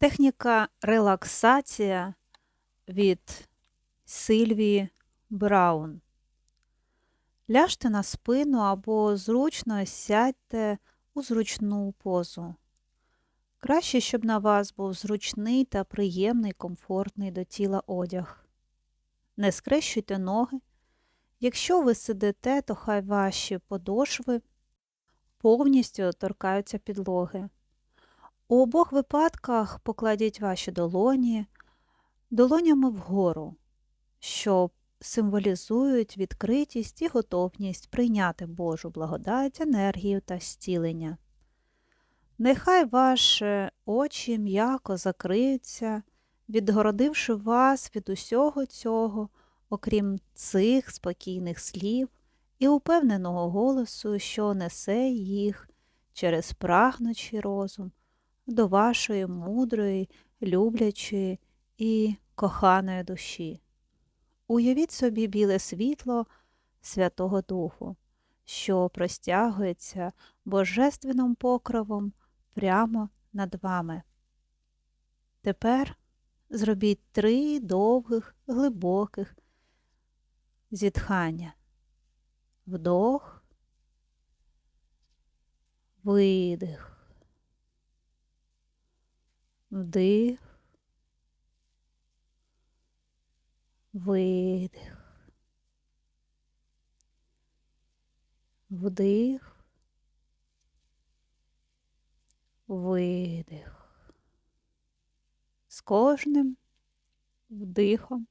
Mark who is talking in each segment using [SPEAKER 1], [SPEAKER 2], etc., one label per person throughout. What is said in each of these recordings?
[SPEAKER 1] Техніка релаксація від Сильвії Браун. Ляжте на спину або зручно сядьте у зручну позу. Краще, щоб на вас був зручний та приємний, комфортний до тіла одяг. Не скрещуйте ноги. Якщо ви сидите, то хай ваші подошви повністю торкаються підлоги. У обох випадках покладіть ваші долоні долонями вгору, що символізують відкритість і готовність прийняти Божу благодать, енергію та зцілення. Нехай ваші очі м'яко закриються, відгородивши вас від усього цього, окрім цих спокійних слів і упевненого голосу, що несе їх через прагнучий розум до вашої мудрої, люблячої і коханої душі. Уявіть собі біле світло Святого Духу, що простягується божественним покровом прямо над вами. Тепер зробіть три довгих, глибоких зітхання. Вдох, видих. Вдих, видих, вдих, видих. З кожним вдихом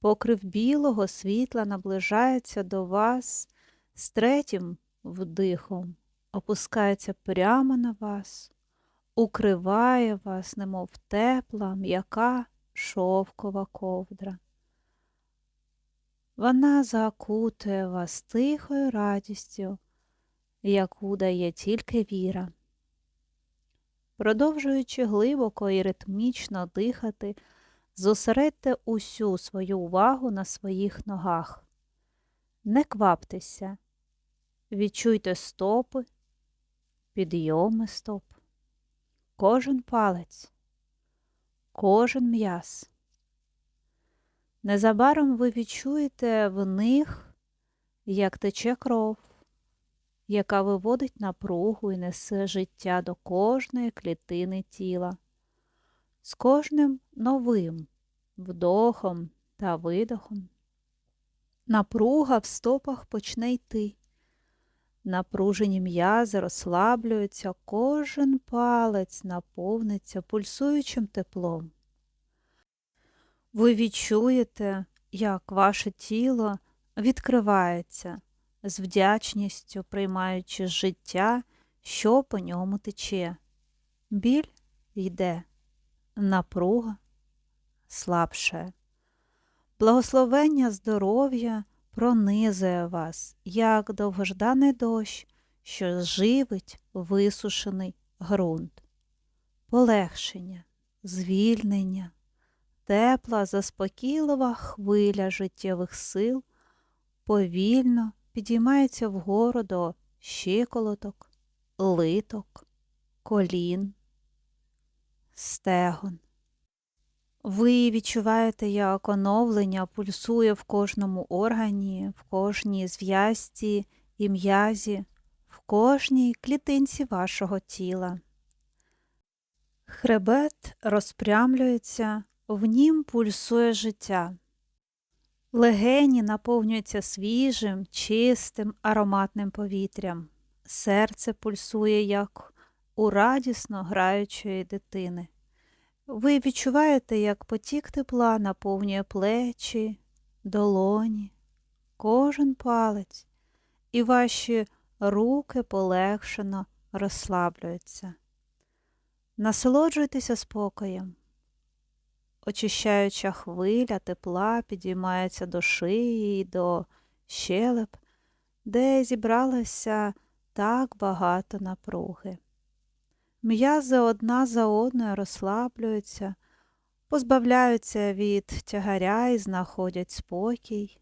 [SPEAKER 1] покрив білого світла наближається до вас, з третім вдихом опускається прямо на вас укриває вас, немов тепла, м'яка шовкова ковдра. Вона закутує вас тихою радістю, яку дає тільки віра. Продовжуючи глибоко і ритмічно дихати, зосередьте усю свою увагу на своїх ногах. Не кваптеся, відчуйте стопи, підйоми стоп кожен палець, кожен м'яз. Незабаром ви відчуєте в них, як тече кров, яка виводить напругу і несе життя до кожної клітини тіла. З кожним новим вдохом та видохом. Напруга в стопах почне йти. Напружені м'язи розслаблюються, кожен палець наповниться пульсуючим теплом. Ви відчуєте, як ваше тіло відкривається, з вдячністю приймаючи життя, що по ньому тече. Біль йде, напруга слабше. Благословення здоров'я пронизує вас, як довгожданий дощ, що живить висушений ґрунт, полегшення, звільнення, тепла, заспокійлива хвиля життєвих сил повільно підіймається вгору до щиколоток, литок, колін, стегон. Ви відчуваєте, як оновлення пульсує в кожному органі, в кожній зв'язці і м'язі, в кожній клітинці вашого тіла. Хребет розпрямлюється, в нім пульсує життя. Легені наповнюються свіжим, чистим, ароматним повітрям. Серце пульсує, як у радісно граючої дитини. Ви відчуваєте, як потік тепла наповнює плечі, долоні, кожен палець, і ваші руки полегшено розслаблюються. Насолоджуйтеся спокоєм. Очищаюча хвиля тепла підіймається до шиї і до щелеп, де зібралося так багато напруги. М'язи одна за одною розслаблюються, позбавляються від тягаря і знаходять спокій.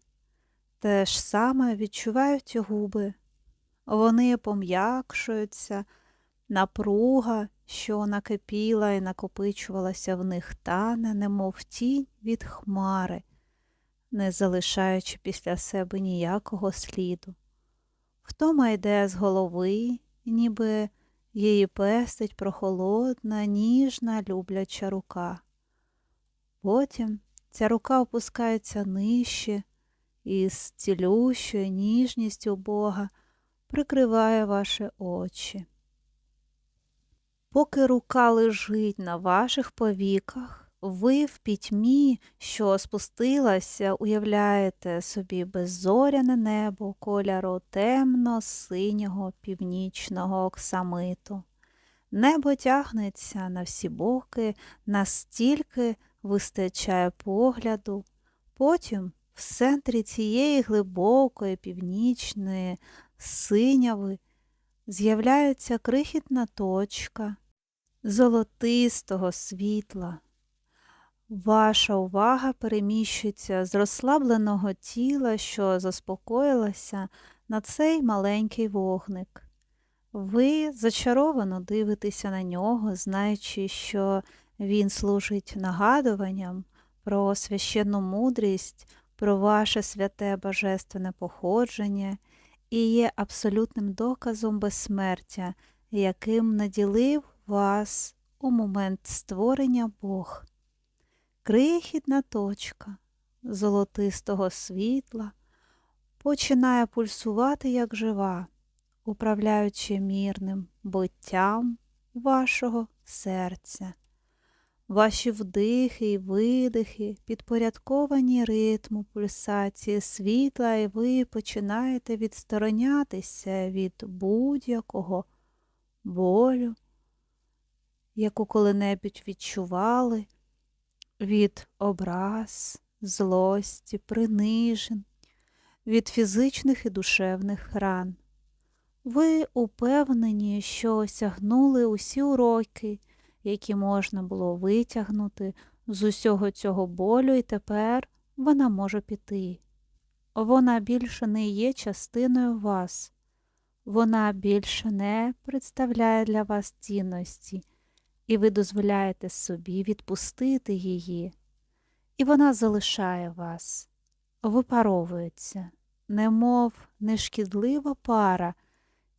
[SPEAKER 1] Те ж саме відчувають губи. Вони пом'якшуються, напруга, що накипіла і накопичувалася в них тане, немов тінь від хмари, не залишаючи після себе ніякого сліду. Втома йде з голови, ніби її пестить прохолодна, ніжна, любляча рука. Потім ця рука опускається нижче і з цілющою ніжністю Бога прикриває ваші очі. Поки рука лежить на ваших повіках, ви в пітьмі, що спустилася, уявляєте собі беззоряне небо кольору темно-синього північного оксамиту. Небо тягнеться на всі боки, настільки вистачає погляду. Потім в центрі цієї глибокої північної синяви з'являється крихітна точка золотистого світла. Ваша увага переміщується з розслабленого тіла, що заспокоїлося, на цей маленький вогник. Ви зачаровано дивитеся на нього, знаючи, що він служить нагадуванням про священну мудрість, про ваше святе божественне походження і є абсолютним доказом безсмертя, яким наділив вас у момент створення Бог. Крихітна точка золотистого світла починає пульсувати як жива, управляючи мірним биттям вашого серця. Ваші вдихи і видихи підпорядковані ритму пульсації світла, і ви починаєте відсторонятися від будь-якого болю, яку коли-небудь відчували, від образ, злості, принижень, від фізичних і душевних ран. Ви упевнені, що осягнули усі уроки які можна було витягнути з усього цього болю, і тепер вона може піти. Вона більше не є частиною вас, вона більше не представляє для вас цінності, і ви дозволяєте собі відпустити її, і вона залишає вас, випаровується, немов нешкідлива пара.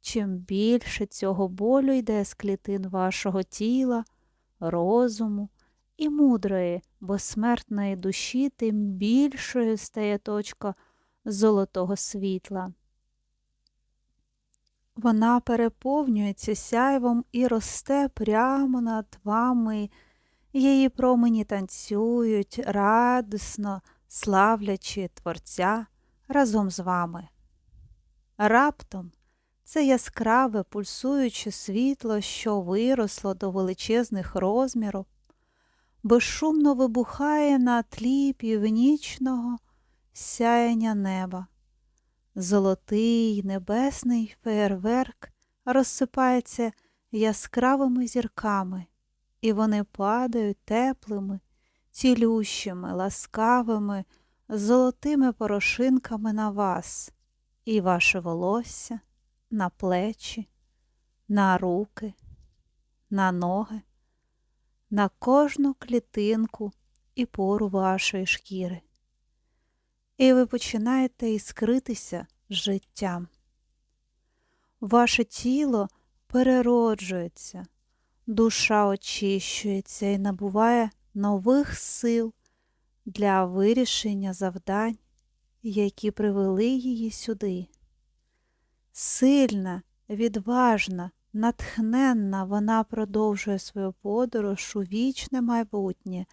[SPEAKER 1] Чим більше цього болю йде з клітин вашого тіла, розуму і мудрої, безсмертної душі, тим більшою стає точка золотого світла. Вона переповнюється сяйвом і росте прямо над вами, її промені танцюють, радісно славлячи Творця разом з вами. Раптом це яскраве пульсуюче світло, що виросло до величезних розмірів, безшумно вибухає на тлі північного сяяння неба. Золотий небесний феєрверк розсипається яскравими зірками, і вони падають теплими, цілющими, ласкавими, золотими порошинками на вас і ваше волосся на плечі, на руки, на ноги, на кожну клітинку і пору вашої шкіри. І ви починаєте іскритися життям. Ваше тіло перероджується, душа очищується і набуває нових сил для вирішення завдань, які привели її сюди. Сильна, відважна, натхненна вона продовжує свою подорож у вічне майбутнє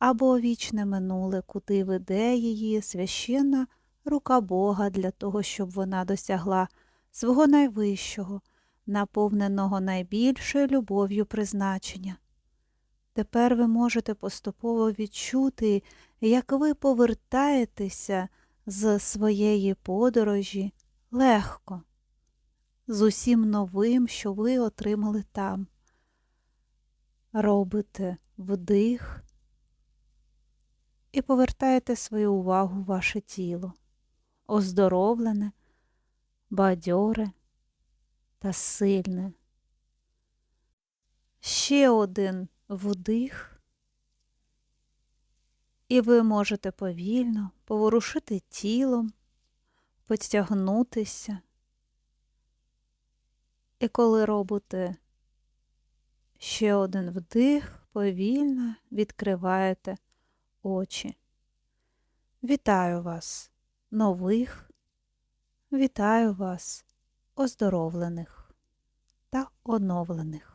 [SPEAKER 1] або вічне минуле, куди веде її священна рука Бога для того, щоб вона досягла свого найвищого, наповненого найбільшою любов'ю призначення. Тепер ви можете поступово відчути, як ви повертаєтеся з своєї подорожі легко з усім новим, що ви отримали там. Робите вдих і повертаєте свою увагу в ваше тіло, оздоровлене, бадьоре та сильне. Ще один вдих. І ви можете повільно поворушити тілом, потягнутися. І коли робите ще один вдих, повільно відкриваєте очі. Вітаю вас, нових, вітаю вас, оздоровлених та оновлених.